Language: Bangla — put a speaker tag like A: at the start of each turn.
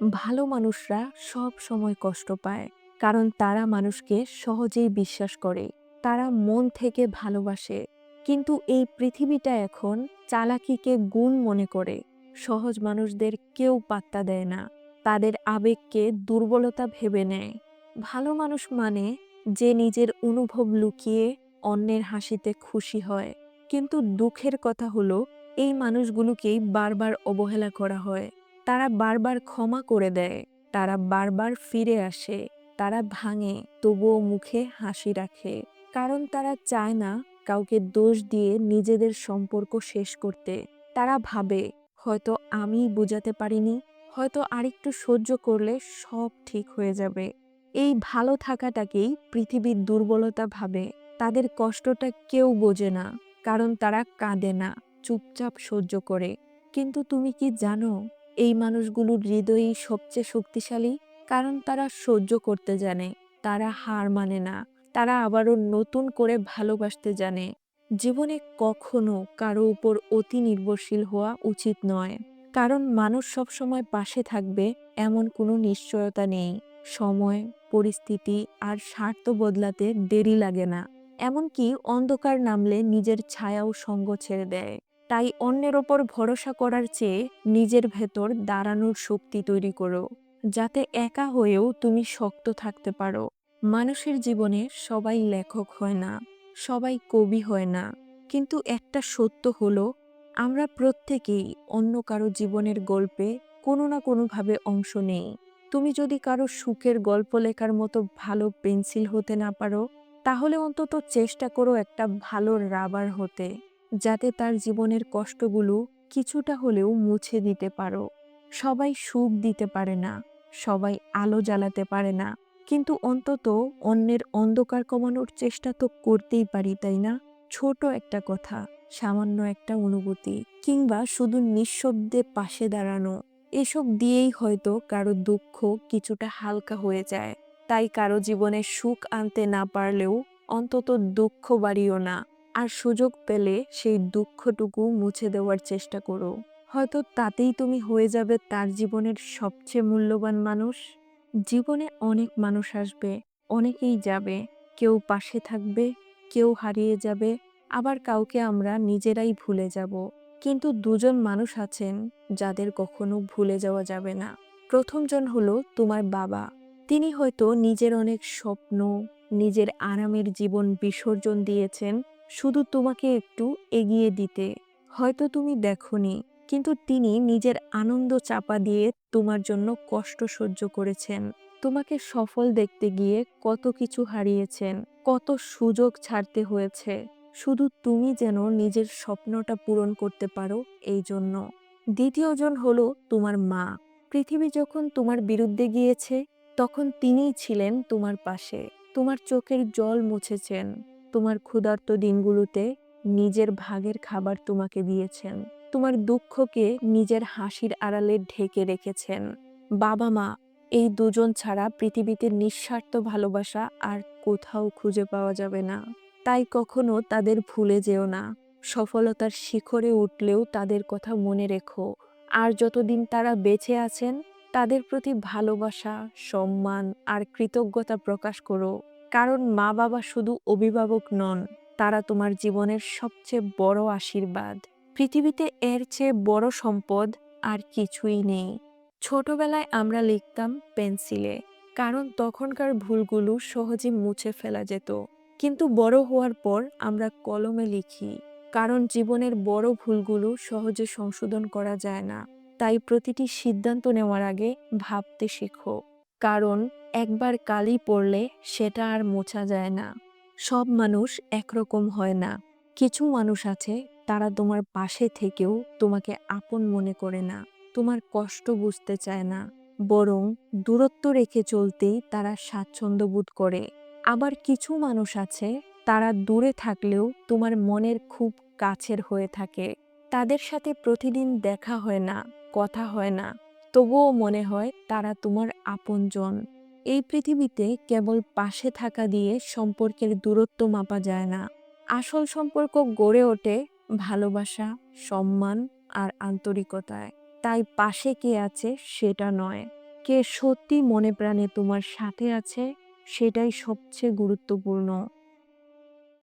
A: ভালো মানুষরা সব সময় কষ্ট পায়। কারণ তারা মানুষকে সহজেই বিশ্বাস করে, তারা মন থেকে ভালোবাসে। কিন্তু এই পৃথিবীটা এখন চালাকিকে গুণ মনে করে। সহজ মানুষদের কেউ পাত্তা দেয় না। তাদের আবেগকে দুর্বলতা ভেবে নেয়। ভালো মানুষ মানে যে নিজের অনুভব লুকিয়ে অন্যের হাসিতে খুশি হয়। কিন্তু দুঃখের কথা হলো, এই মানুষগুলোকেই বারবার অবহেলা করা হয়। তারা বারবার ক্ষমা করে দেয়, তারা বারবার ফিরে আসে, তারা ভাঙে, তবুও মুখে হাসি রাখে। কারণ তারা চায় না কাউকে দোষ দিয়ে নিজেদের সম্পর্ক শেষ করতে। তারা ভাবে, হয়তো আমি বোঝাতে পারিনি, হয়তো আরেকটু সহ্য করলে সব ঠিক হয়ে যাবে। এই ভালো থাকাটাকেই পৃথিবীর দুর্বলতা ভাবে। তাদের কষ্টটা কেউ বোঝে না, কারণ তারা কাঁদে না, চুপচাপ সহ্য করে। কিন্তু তুমি কি জানো এই মানুষগুলোর হৃদয়ই সবচেয়ে শক্তিশালী কারণ তারা সহ্য করতে জানে, তারা হার মানে না, তারা আবারও নতুন করে ভালোবাসতে জানে। জীবনে কখনো কারও উপর অতি নির্ভরশীল হওয়া উচিত নয়, কারণ মানুষ সবসময় পাশে থাকবে এমন কোনো নিশ্চয়তা নেই। সময়, পরিস্থিতি আর স্বার্থ বদলাতে দেরি লাগে না, এমনকি অন্ধকার নামলে নিজের ছায়াও সঙ্গ ছেড়ে দেয়। তাই অন্যের ওপর ভরসা করার চেয়ে নিজের ভেতর দাঁড়ানোর শক্তি তৈরি করো, যাতে একা হয়েও তুমি শক্ত থাকতে পারো। মানুষের জীবনে সবাই লেখক হয় না, সবাই কবি হয় না। কিন্তু একটা সত্য হলো, আমরা প্রত্যেকেই অন্য কারও জীবনের গল্পে কোনো না কোনোভাবে অংশ নেই। তুমি যদি কারও সুখের গল্প লেখার মতো ভালো পেন্সিল হতে না পারো, তাহলে অন্তত চেষ্টা করো একটা ভালো রাবার হতে। যাতে তার জীবনের কষ্টগুলো কিছুটা হলেও মুছে দিতে পারো। সবাই সুখ দিতে পারে না, সবাই আলো জ্বালাতে পারে না। কিন্তু অন্তত অন্যের অন্ধকার কমানোর চেষ্টা তো করতেই পারি, তাই না? ছোট একটা কথা, সামান্য একটা অনুভূতি, কিংবা শুধু নিঃশব্দে পাশে দাঁড়ানো, এসব দিয়েই হয়তো কারও দুঃখ কিছুটা হালকা হয়ে যায়। তাই কারও জীবনে সুখ আনতে না পারলেও অন্তত দুঃখ বাড়িও না। আর সুযোগ পেলে সেই দুঃখটুকু মুছে দেওয়ার চেষ্টা করো। হয়তো তাতেই তুমি হয়ে যাবে তার জীবনের সবচেয়ে মূল্যবান মানুষ। জীবনে অনেক মানুষ আসবে, অনেকেই যাবে। কেউ পাশে থাকবে, কেউ হারিয়ে যাবে, আবার কাউকে আমরা নিজেরাই ভুলে যাব। কিন্তু দুজন মানুষ আছেন যাদের কখনো ভুলে যাওয়া যাবে না। প্রথমজন হলো তোমার বাবা। তিনি হয়তো নিজের অনেক স্বপ্ন, নিজের আরামের জীবন বিসর্জন দিয়েছেন শুধু তোমাকে একটু এগিয়ে দিতে। হয়তো তুমি দেখনি, কিন্তু তিনি নিজের আনন্দ চাপা দিয়ে তোমার জন্য কষ্ট সহ্য করেছেন। তোমাকে সফল দেখতে গিয়ে কত কিছু হারিয়েছেন, কত সুযোগ ছাড়তে হয়েছে। শুধু তুমি যেন নিজের স্বপ্নটা পূরণ করতে পারো এই জন্য। দ্বিতীয়জন হলো তোমার মা। পৃথিবী যখন তোমার বিরুদ্ধে গিয়েছে, তখন তিনিই ছিলেন তোমার পাশে। তোমার চোখের জল মুছেছেন। তোমার ক্ষুধার্ত দিনগুলোতে নিজের ভাগের খাবার তোমাকে দিয়েছেন। তোমার দুঃখকে নিজের হাসির আড়ালে ঢেকে রেখেছেন। বাবা মা, এই দুজন ছাড়া পৃথিবীতে নিঃস্বার্থ ভালোবাসা আর কোথাও খুঁজে পাওয়া যাবে না। তাই কখনো তাদের ভুলে যেও না। সফলতার শিখরে উঠলেও তাদের কথা মনে রেখো। আর যতদিন তারা বেঁচে আছেন, তাদের প্রতি ভালোবাসা, সম্মান আর কৃতজ্ঞতা প্রকাশ করো। কারণ মা বাবা শুধু অভিভাবক নন, তারা তোমার জীবনের সবচেয়ে বড় আশীর্বাদ। পৃথিবীতে এর চেয়ে বড় সম্পদ আর কিছুই নেই। ছোটবেলায় আমরা লিখতাম পেন্সিলে, কারণ তখনকার ভুলগুলো সহজে মুছে ফেলা যেত। কিন্তু বড় হওয়ার পর আমরা কলমে লিখি, কারণ জীবনের বড় ভুলগুলো সহজে সংশোধন করা যায় না। তাই প্রতিটি সিদ্ধান্ত নেওয়ার আগে ভাবতে শেখো, কারণ একবার কালি পড়লে সেটা আর মোছা যায় না। সব মানুষ একরকম হয় না। কিছু মানুষ আছে, তারা তোমার পাশে থেকেও তোমাকে আপন মনে করে না, তোমার কষ্ট বুঝতে চায় না। বরং দূরত্ব রেখে চলতেই তারা স্বাচ্ছন্দ্য বোধ করে। আবার কিছু মানুষ আছে, তারা দূরে থাকলেও তোমার মনের খুব কাছের হয়ে থাকে। তাদের সাথে প্রতিদিন দেখা হয় না, কথা হয় না। তবুও মনে হয় তারা তোমার আপনজন। এই পৃথিবীতে কেবল পাশে থাকা দিয়ে সম্পর্কের দূরত্ব মাপা যায় না। আসল সম্পর্ক গড়ে ওঠে ভালোবাসা, সম্মান আর আন্তরিকতায়। তাই পাশে কে আছে সেটা নয়। কে সত্যি মনে প্রাণে তোমার সাথে আছে সেটাই সবচেয়ে গুরুত্বপূর্ণ।